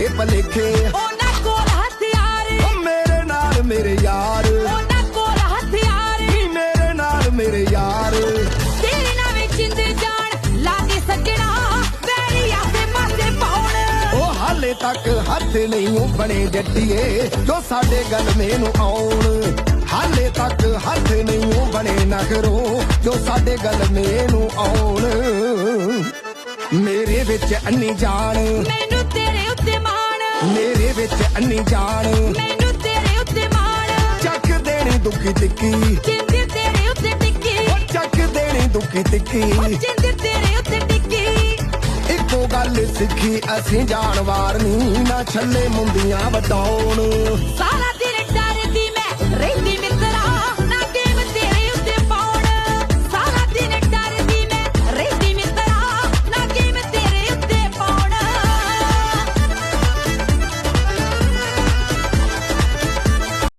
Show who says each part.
Speaker 1: ਸਾਡੇ ਭਲੇਖੇ।
Speaker 2: ਉਹਨਾਂ ਕੋਲ ਹਥਿਆਰ
Speaker 1: ਓ ਮੇਰੇ ਨਾਲ ਮੇਰੇ ਯਾਰ।
Speaker 2: ਉਹਨਾਂ ਕੋਲ ਹਥਿਆਰ
Speaker 1: ਨੀ ਮੇਰੇ ਨਾਲ ਮੇਰੇ ਯਾਰ।
Speaker 2: ਤੇਰੇ ਨਾਲ ਵਿੱਚ ਜਿੰਦ ਜਾਣ ਲਾ ਕੇ ਸੱਜਣਾ ਵੈਰੀ ਆਸੇ ਪਾਸੇ ਪਾਉਣ।
Speaker 1: ਉਹ ਹਾਲੇ ਤੱਕ ਹੱਥ ਨਹੀਂ ਓ ਬਣੇ ਜੱਟੀਏ ਜੋ ਸਾਡੇ ਗਲਮੇ ਨੂੰ ਆਉਣ। ਹਾਲੇ ਤੱਕ ਹੱਥ ਨਹੀਂ ਓ ਬਣੇ ਨਖਰੋ ਜੋ ਸਾਡੇ ਗਲਮੇ ਨੂੰ ਆਉਣ। ਮੇਰੇ ਵਿੱਚ ਅੰਨੀ ਜਾਣ
Speaker 2: ਮੈਨੂੰ ਤੇਰੇ ਉੱਤੇ ਮਾਣ।
Speaker 1: ਮੇਰੇ ਵਿੱਚ ਅੰਨੀ ਜਾਣ
Speaker 2: ਮੈਨੂੰ ਤੇਰੇ ਉੱਤੇ ਮਾਣ।
Speaker 1: ਚੱਕ ਦੇਣੀ ਦੁੱਖੀ ਤਿੱਕੀ
Speaker 2: ਜਿੰਦ ਤੇਰੇ ਉੱਤੇ ਟਿੱਕੀ।
Speaker 1: ਉਹ ਚੱਕ ਦੇਣੀ ਦੁੱਖੀ ਤਿੱਕੀ
Speaker 2: ਜਿੰਦ ਤੇਰੇ ਉੱਤੇ ਟਿੱਕੀ।
Speaker 1: ਇੱਕੋ ਗੱਲ ਸਿੱਖੀ ਅਸੀਂ ਜਾਣਵਾਰ ਨਹੀਂ ਨਾ ਛੱਲੇ ਮੁੰਦੀਆਂ ਵਟਾਉਣ